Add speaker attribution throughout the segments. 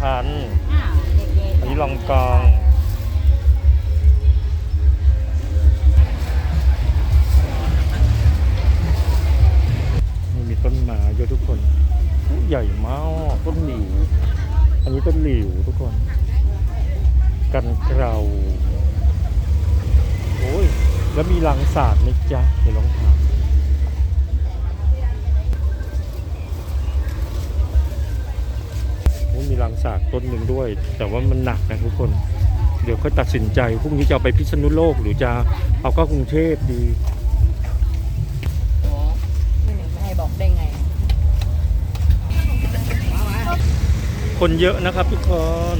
Speaker 1: พันนนี้ลองกองมีต้นไม้เยอะทุกคนใหญ่มากต้นหลิว อันนี้ต้นหลิวทุกคน กันเกลาโอ้ย แล้วมีลังสาดตร์ไหมจ๊ะเดี๋ยวลองถาม โอ้ยมีรังสาดต้นหนึ่งด้วย แต่ว่ามันหนักนะทุกคน เดี๋ยวค่อยตัดสินใจพรุ่งนี้จะเอาไปพิษณุโลกหรือจะเอาเข้ากรุงเทพดี
Speaker 2: โอ้ไม่หนึ่งไม่ให้บอกได้ไง
Speaker 1: คนเยอะนะครับทุกคน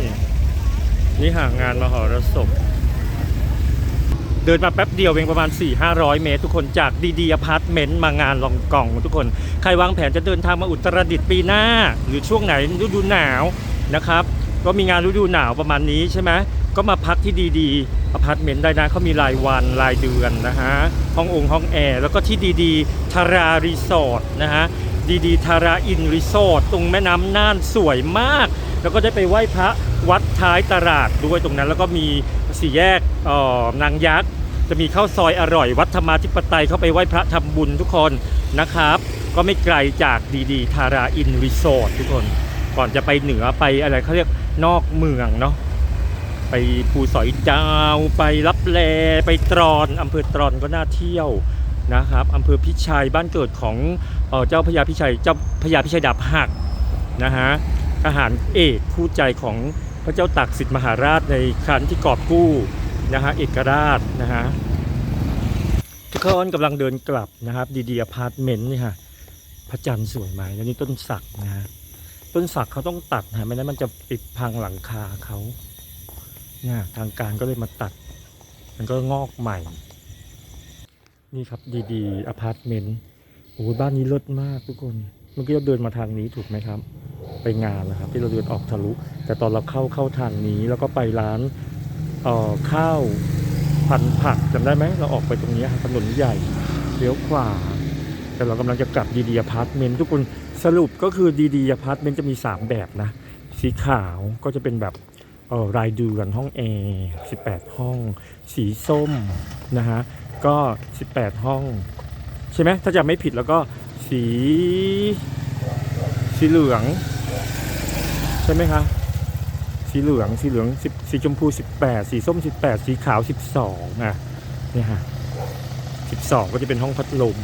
Speaker 1: นี่ห่างงานมหรสพ เดินมาแป๊บเดียวเองประมาณ 4-500 เมตร ทุกคนจากดีดีอพาร์ตเมนต์มางานลองกล่องทุกคน ใครวางแผนจะเดินทางมาอุตรดิตถ์ปีหน้า หรือช่วงไหนฤดูหนาวนะครับ ก็มีงานฤดูหนาวประมาณนี้ใช่ไหมก็มาพักที่ดีดีอพาร์ตเมนต์ได้นะเขามีรายวันรายเดือนนะฮะห้ององค์ห้องแอร์แล้วก็ที่ดีดีทารารีสอร์ทนะฮะดีดีทาราอินรีสอร์ทตรงแม่น้ำน่านสวยมาก แล้วก็ได้ไปไหว้พระวัดท้ายตลาดด้วยตรงนั้น แล้วก็มีสี่แยกออนางยักษ์ จะมีข้าวซอยอร่อย วัดธรรมาธิปไตยเข้าไปไหว้พระทำบุญทุกคนนะครับ ก็ไม่ไกลจากดีดีทาราอินรีสอร์ททุกคน ก่อนจะไปเหนือไปอะไรเขาเรียกนอกเมืองเนาะไปภูสอยดาวไปรับแลไปตรอนอำเภอตรอนก็น่าเที่ยวนะครับอำเภอพิชัยบ้านเกิดของเออเจ้าพญาพิชัยเจ้าพญาพิชัยดาบหักนะฮะทหารเอกคู่ใจของพระเจ้าตากสิทธิมหาราชในครั้นที่กอบกู้ นะฮะเอกราชนะฮะทุกคนกำลังเดินกลับนะครับ ดีดีอพาร์ตเมนต์นี่ค่ะพระจันทร์สวยไหมแล้วนี่ต้นสักนะฮะต้นสักเขาต้องตัดนะไม่นั้นมันจะปิดพังหลังคาเขาเนี่ยทางการก็เลยมาตัด มันก็งอกใหม่ นี่ครับดีๆอพาร์ตเมนต์โอ้บ้านนี้เลิศมากทุกคนเมื่อกี้เราเดินมาทางนี้ถูกไหมครับ ไปงานนะครับ ที่เราเดินออกทะลุ แต่ตอนเราเข้าเข้าทางนี้แล้วก็ไปร้าน ข้าวพันผักจำได้ไหมเราออกไปตรงนี้ถนนใหญ่เลี้ยวขวาแต่เรากำลังจะกลับดีๆอพาร์ตเมนต์ทุกคนสรุปก็คือดีๆอพาร์ตเมนต์จะมี 3 แบบนะ สีขาวก็จะเป็นแบบเออรายเดือนห้องแอร์18 ห้อง สีส้มนะฮะก็ 18 ห้อง ใช่ไหมถ้าจะไม่ผิดแล้วก็สีสีเหลือง ใช่ไหมคะ สีเหลืองสีเหลือง10สีชมพู18สีส้ม18สีขาว12อะเนี่ยฮะ12ก็จะเป็นห้องพัดลม